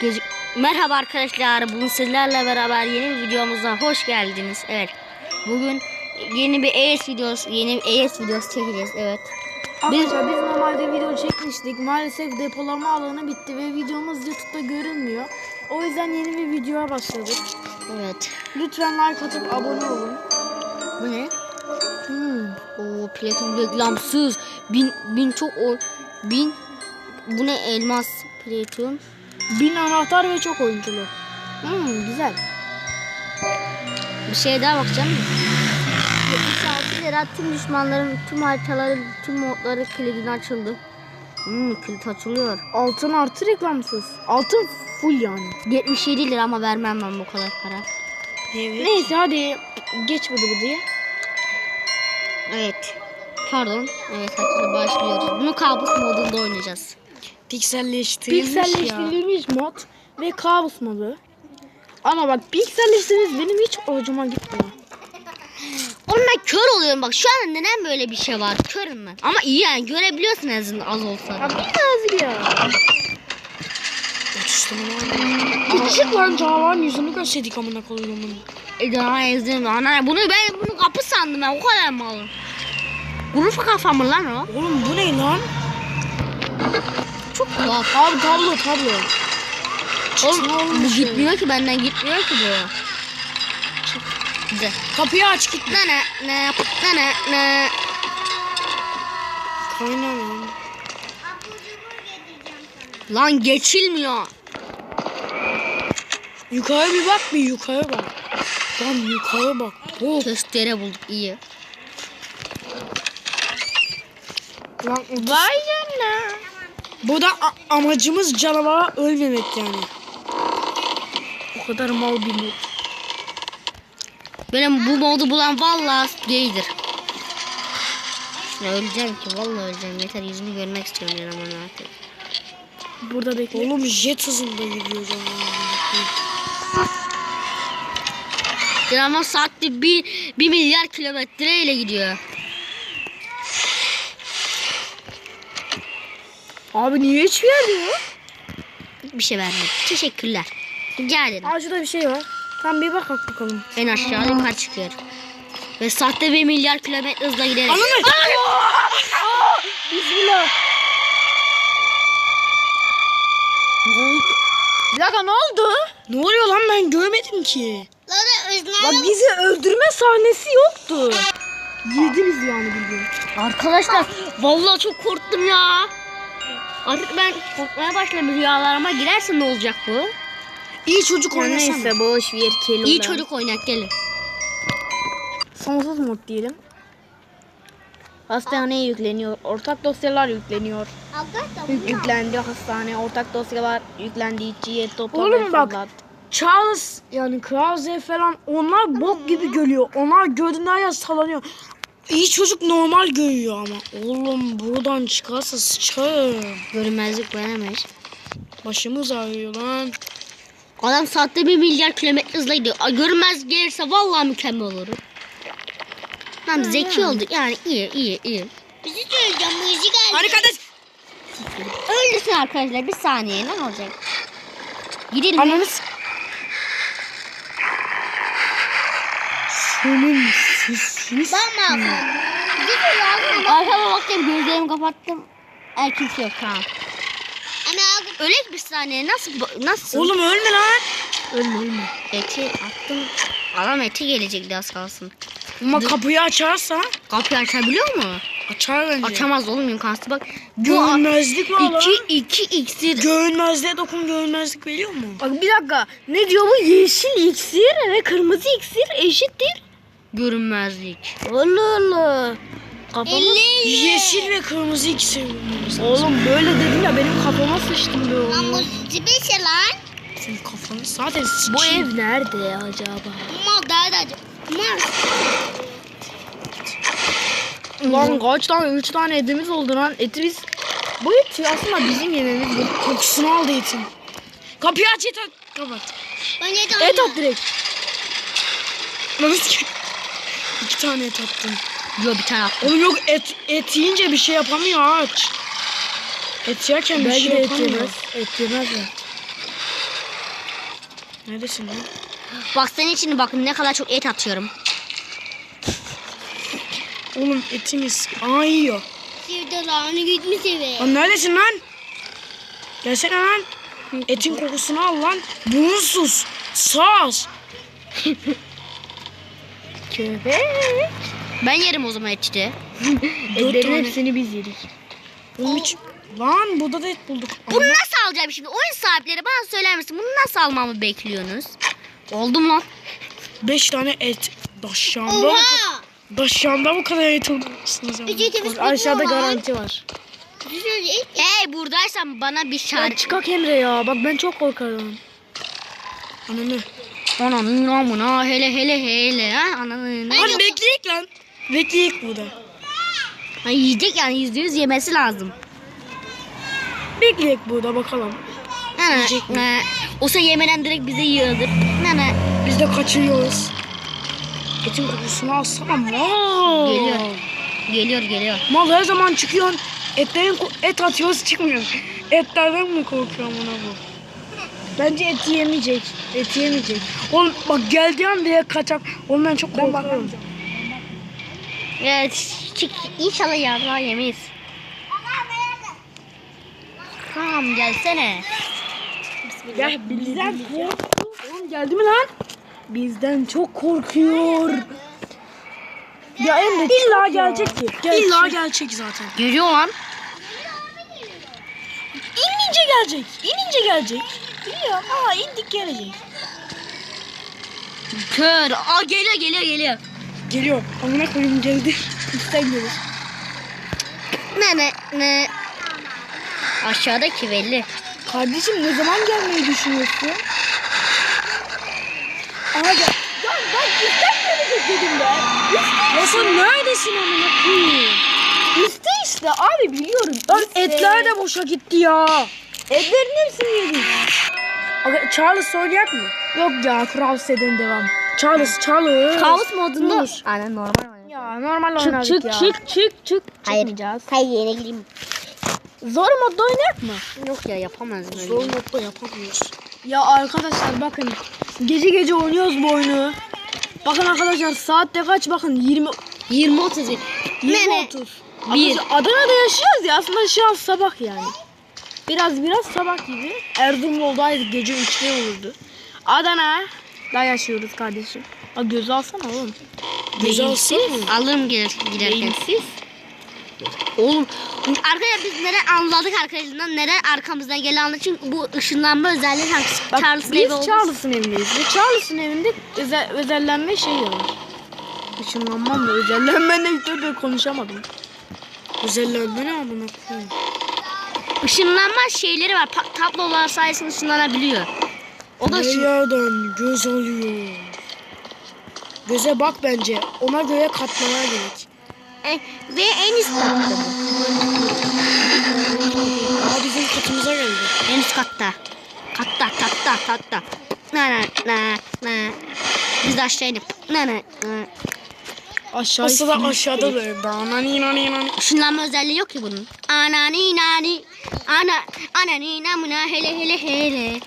Gözük Merhaba arkadaşlar. Bugün sizlerle beraber yeni bir videomuza hoş geldiniz. Evet. Bugün yeni bir AS videosu, yeni bir AS videosu çekeceğiz. Evet. Arkadaşlar biz normalde video çekmiştik. Maalesef depolama alanı bitti ve videomuz YouTube'da görünmüyor. O yüzden yeni bir videoya başladık. Evet. Lütfen like atıp abone olun. Bu ne? Hmm. O platin reklamsız. Bin, bin çok o bin bu ne elmas platin? Bin anahtar ve çok oyunculu. Hmm, güzel. Bir şey daha bakacağım mı? 76 lira tüm düşmanların tüm haritaları tüm modları kilidini açıldı. Hmm, kilit açılıyor. Altın artı reklamsız. Altın full yani. 77 lira ama vermem ben bu kadar para. Neyse hadi geç bıdı bıdıyı. Evet. Pardon. Evet hadi başlıyoruz. Bunu kabus modunda oynayacağız. Pikselleştirilmiş Pikselleştirilmiş mod ve kabus modu. Ama bak pikselleştirilmiş benim hiç hoşuma gitmiyor. Oğlum ben kör oluyorum bak şu an neden böyle bir şey var körüm ben. Ama iyi yani görebiliyorsun en azından az olsa. Ya biraz ya. Işık lan Cavan yüzünü gösterdik amına koyuyorum bunu. E daha ezdim. Ana bunu ben bunu kapı sandım ben o kadar malım. Kuru kafa mı lan o? Oğlum bu ne lan? Tuhaf. Abi tablo tablo. Oğlum bu gitmiyor ki benden gitmiyor ki bu. Güzel. Kapıyı aç git. Ne ne ne ne ne ne. Kaynamam. Lan geçilmiyor. Yukarı bir bak bir yukarı bak. Lan yukarı bak. Oh. Testere bulduk iyi. Lan vay canına. Bu da amacımız canavara ölmemek yani. O kadar mal bir mod. Benim bu modu bulan vallahi gaydir. Ya öleceğim ki vallahi öleceğim. Yeter yüzünü görmek istiyorum ya aman artık. Burada bekle. Oğlum jet hızında gidiyor canavar. Dinamo saatte bir, bir milyar kilometre ile gidiyor. Abi niye hiç vermiyor? Bir şey vermedi. Teşekkürler. Rica ederim. Aa şurada bir şey var. Tam bir bak bakalım. En aşağı yukarı çıkıyor. Ve saatte bir milyar kilometre hızla giderek. Ananı. Bismillah. Bir dakika ne oldu? Ne oluyor lan ben görmedim ki. Bak bizi öldürme sahnesi yoktu. Yedi bizi yani bildiğin. Arkadaşlar vallahi çok korktum ya. Artık ben korkmaya başladım rüyalarıma girerse ne olacak bu? İyi çocuk oynasana. Neyse boş ver kelime. İyi çocuk oynak gelin. Sonsuz mod diyelim. Hastaneye yükleniyor. Ortak dosyalar yükleniyor. Yük- yüklendi hastane. Ortak dosyalar yüklendi. İçiye toplama. Oğlum bak. Charles yani Krause falan onlar bok gibi görüyor. Onlar gördüğünde ya sallanıyor. İyi çocuk normal görüyor ama. Oğlum buradan çıkarsa sıçarım. Görünmezlik veremeyiz. Başımız ağrıyor lan. Adam saatte bir milyar kilometre hızla gidiyor. Ay, Görünmez gelirse vallahi mükemmel olur. Hem zeki olduk yani iyi iyi iyi. Bizi söyleyeceğim müzik Arkadaş. Öldürsün arkadaşlar bir saniye ne olacak? Gidelim. Ananı Senin sesini Bakma. Arkama baktım gözlerimi kapattım. Er kimse yok tamam. Ölek bir saniye nasıl nasıl? Oğlum ölme lan. Ölme ölme. Eti attım. Adam eti gelecekti az kalsın. Ama kapıyı açarsa Kapıyı açabiliyor mu? açar bence. Açamaz oğlum imkansız bak. Görünmezlik var lan. iki, iki iksir. Görünmezliğe dokun görünmezlik veriyor mu? Bak bir dakika. Ne diyor bu? Yeşil iksir ve kırmızı iksir eşittir. Görünmezlik. Allah Allah. Kafama... Yeşil ve kırmızı ikisi. Oğlum böyle dedin ya benim kafama sıçtım be oğlum. lan. Senin kafanı zaten Bu sikeyim. ev nerede acaba? Mal nerede? Mars. Lan kaç tane? Üç tane etimiz oldu lan. Eti biz... Bu et aslında bizim yememiz bu. Kokusunu aldı etin. Kapıyı aç et kapat. Ben. Et at direkt. Lan. İki tane et attım. Yok bir tane attım. Oğlum yok et et yiyince bir şey yapamıyor aç. Et yerken bir Belki şey de et yapamıyor. yemez. Et yemez mi? Neredesin lan? Bak senin için bakın ne kadar çok et atıyorum. Oğlum etimiz aa yiyor. Sevde lan gitmiş eve. Lan neredesin lan? Gelsene lan. Etin kokusunu al lan. Bunsuz. Saz. Köpek. Ben yerim o zaman eti de. Dört Etlerin hepsini biz yedik. Hiç... Lan burada da et bulduk. Bunu nasıl alacağım şimdi? Oyun sahipleri bana söyler misin? Bunu nasıl almamı bekliyorsunuz? Oldu mu? Beş tane et. Daşşanda. Daşşanda bu kadar et olmuşsunuz ama. Aşağıda garanti var. Hey buradaysan bana bir Ya şarkı. çıkak Emre ya. Bak ben çok korkarım. Ananı. Ananın amına hele hele hele ha ananın. Lan bekleyek lan. Bekleyek burada. Ha, yiyecek yani yüzde yüz yemesi lazım. Bekleyek burada bakalım. Ne Yiyecek mi? ne. Olsa yemeden direkt bize. Ne ne. Biz de kaçıyoruz. Etin kokusunu alsana mal. Geliyor. Geliyor geliyor. Mal her zaman çıkıyorsun. Etlerin et atıyoruz çıkmıyor. Etlerden mi korkuyorum ona bu? Bence et yemeyecek. Et yemeyecek. Oğlum bak geldiği an diye kaçak. Oğlum ben çok korkuyorum. Evet çık inşallah yarrağı yemeyiz. Tamam gelsene. Ya bizden korktu. Oğlum geldi mi lan? Bizden çok korkuyor. Ya Emre İlla gelecek ki. Gerçek. İlla gelecek zaten. Geliyor lan. İnince gelecek. İnince gelecek. Biliyorum ama indik gelecek. Kör. Aa geliyor geliyor geliyor. Geliyor. Amına koyayım geldi. Gelir. Ne ne ne. Aşağıdaki belli. Kardeşim ne zaman gelmeyi düşünüyorsun? Aha gel. Ya ben gelecek dedim ben. Ya sen neredesin amına koyayım? Üstte işte abi biliyorum. Lan etler de boşa gitti ya. Etlerin hepsini yedik. Aga, Charles oynayak mı? Yok ya Krause'den devam. Charles, Charles. Kaos modunda. Olur. Aynen normal oynuyor. Ya normal Çık, oynadık çık, ya. çık, çık, çık. Hayır. Çıkmayacağız. Hayır yere gireyim. Zor modda oynayak mı? Yok ya yapamaz böyle. Zor modda yapamıyoruz. Ya arkadaşlar bakın. Gece gece oynuyoruz bu oyunu. Bakın arkadaşlar saatte kaç bakın 20 20 30. 20 Ne, 30. Bir. Adana'da yaşıyoruz ya aslında şu an sabah yani. Biraz biraz sabah gibi. Erzurum'daydık gece 3'te olurdu. Adana da yaşıyoruz kardeşim. A gözü alsana oğlum. Göze alsana. Alırım gelir giderken. Beyinsiz. Oğlum arkadaşlar biz neden anladık arkadaşlar neden arkamızdan gelen anladık çünkü bu ışınlanma özelliği? Bak Charles'ın evi olduğu Charles'ın evindeyiz. Ve Charles'ın evinde özel, özellenme şey var. Işınlanma mı? Özellenme ne? Dur konuşamadım. Güzellenme ne amına koyayım? Işınlanma şeyleri var. Pa- tablolar sayesinde ışınlanabiliyor. O da ışın- Nereden göz alıyor? Göze bak bence. Ona göre katmana gerek. E, ve en üst katta. Aa bizim katımıza geldi. En üst katta. Katta katta katta. Na na na na. Biz de aşağı inip. Na na na. Aşağı Aslında aşağıda da. Danani nani nani. Işınlanma özelliği yok ki bunun. Anani nani. Ana anani namına hele hele hele.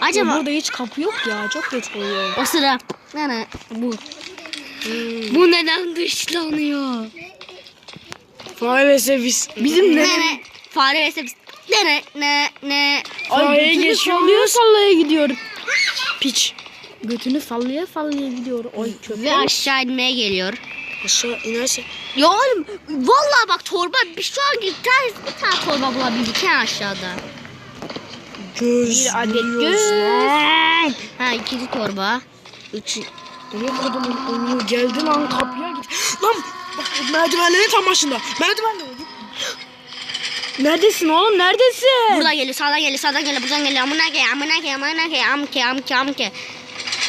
Acaba Burada hiç kapı yok ya. Çok geç oluyor. o sıra nana bu. Bu neden dışlanıyor? Fare vs biz. Bizim Ne ne? Fare vs biz. Ne ne ne ne. Fareye geçiyor sallaya gidiyor. Piç. Götünü sallaya sallaya gidiyor. Oy köpek. Ve aşağı inmeye geliyor. Aşağı inerse. Ya oğlum vallahi bak torba bir şu an bir tane, bir tane torba bulabildik ha aşağıda. Göz. Bir adet göz. Ha ikinci torba. Üç. Nereye kodumun onu geldi lan kapıya git. Lan bak merdivenlerin tam başında. Merdivenle git. Neredesin oğlum? Neredesin? Buradan geliyor, sağdan geliyor, sağdan geliyor, buradan geliyor. Amına ke, amına ke, amına ke, amke, amke, amke.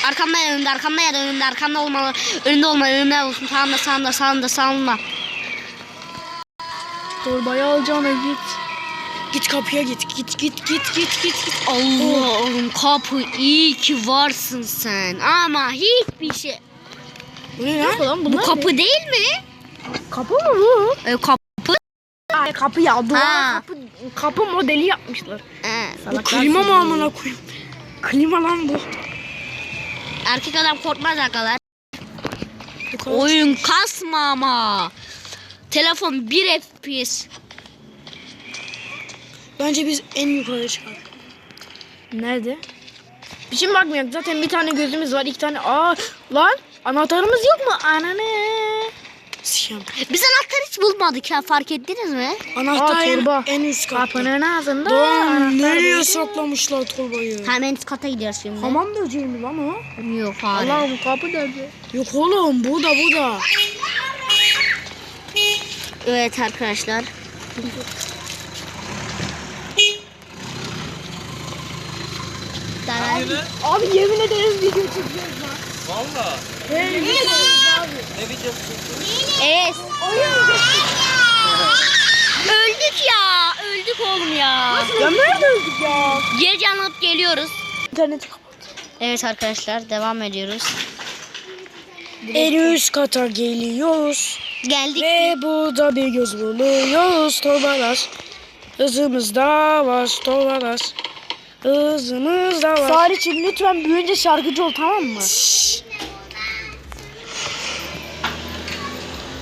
Arkamda ya önümde, arkamda ya da önümde, arkamda olmalı. Önümde olmalı, önümde olsun. Sağımda, sağımda, sağımda, sağımda. Torbayı alacağına git. Git kapıya git. Git git git git git. git. Allah'ım kapı iyi ki varsın sen. Ama hiçbir şey. Bu ne lan? Ulan Bu kapı değil mi? Kapı mı bu? E, kapı. Ay kapı ya. Duvar Ha. kapı, kapı modeli yapmışlar. E, Bu klima mı amına koyayım? Klima lan bu. Erkek adam korkmaz arkadaşlar. Oyun kasma ama. Telefon 1 FPS. Bence biz en yukarıya çıkalım. Nerede? Bir şey mi bakmıyor? Zaten bir tane gözümüz var. iki tane. Aa lan anahtarımız yok mu? Ananı. Siyam. Biz anahtar hiç bulmadık ya fark ettiniz mi? Anahtar Aa, en, torba. en üst katta. Kapının ağzında. Doğan nereye saklamışlar torbayı? Hemen üst kata gidiyoruz şimdi. Hamam böceği mi lan o? Yok hayır. Allah'ım kapı nerede? Yok oğlum bu da bu da. Evet arkadaşlar. Abi yemin ederiz video çekiyoruz lan. Valla. Abi. Ne çekiyorsun? Evet. Öldük ya. Öldük oğlum ya. Ya nerede öldük ya? Geri canlanıp geliyoruz. İnterneti kapat. Evet arkadaşlar devam ediyoruz. En üst kata geliyoruz. Geldik. Ve burada bir göz buluyoruz torbalar. Hızımızda var torbalar. Hızımızda var. Sarıç'ım lütfen büyüyünce şarkıcı ol tamam mı?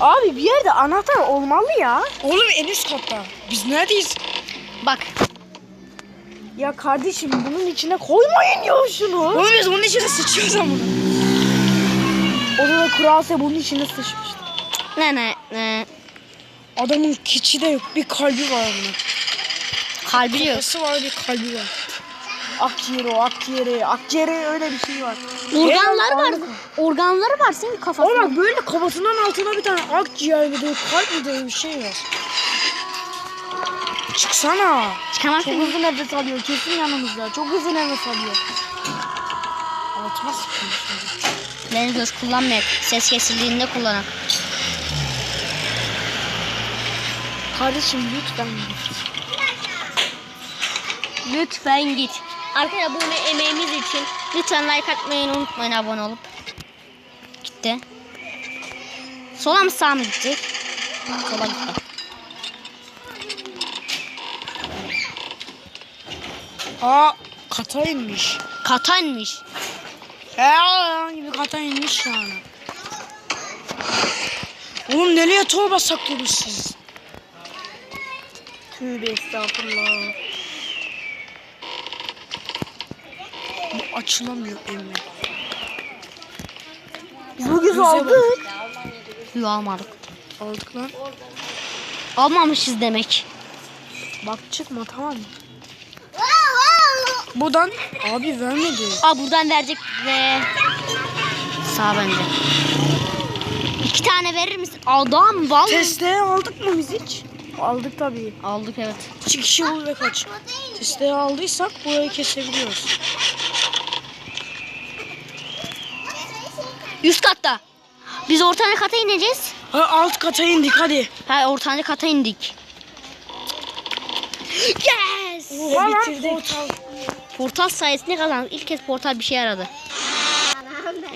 Abi bir yerde anahtar olmalı ya. Oğlum en üst katta. Biz neredeyiz? Bak. Ya kardeşim bunun içine koymayın ya şunu. Oğlum biz onun içine sıçıyoruz ama. Odada kurase bunun içine sıçmıştı. Ne ne ne. Adamın keçi de yok. Bir kalbi var bunun. Kalbi yok. Kafası var bir kalbi var. Akciğeri o akciğeri. Akciğeri öyle bir şey var. Organları var. Organları var senin kafasında. Oğlum bak böyle kafasının altına bir tane akciğer mi diyor, kalp mi diyor bir şey var. Çıksana. Çıkamazsın. Çok hızlı nefes alıyor. Kesin yanımızda. Çok hızlı nefes alıyor. Altıma sıkıyorum. Beni göz kullanmayak. Ses kesildiğinde kullanak. Kardeşim lütfen. Lütfen git. Arkadaşlar bu ne- emeğimiz için lütfen like atmayı unutmayın abone olup. Gitti. Sola mı sağa mı gidecek? Sola gitti. Aa kata inmiş. Katanmış. He gibi kata inmiş yani. Oğlum nereye torba saklıyorsunuz siz? Tövbe estağfurullah. Bu açılamıyor emmi. Biz bu gözü Göze bak. aldık. Yok almadık. Aldık lan. Almamışız demek. Bak çıkma tamam mı? Buradan abi vermedi. Aa buradan verecek ve sağ bende. İki tane verir misin? Adam vallahi. Testeyi aldık mı biz hiç? Aldık tabii. Aldık evet. Kişi bul ve kaç. Testeyi aldıysak burayı kesebiliyoruz. Üst katta. Biz ortanca kata ineceğiz. Ha, alt kata indik hadi. Ha ortanca kata indik. Yes! Oha bitirdik. Portal sayesinde kazandık. İlk kez portal bir şey yaradı.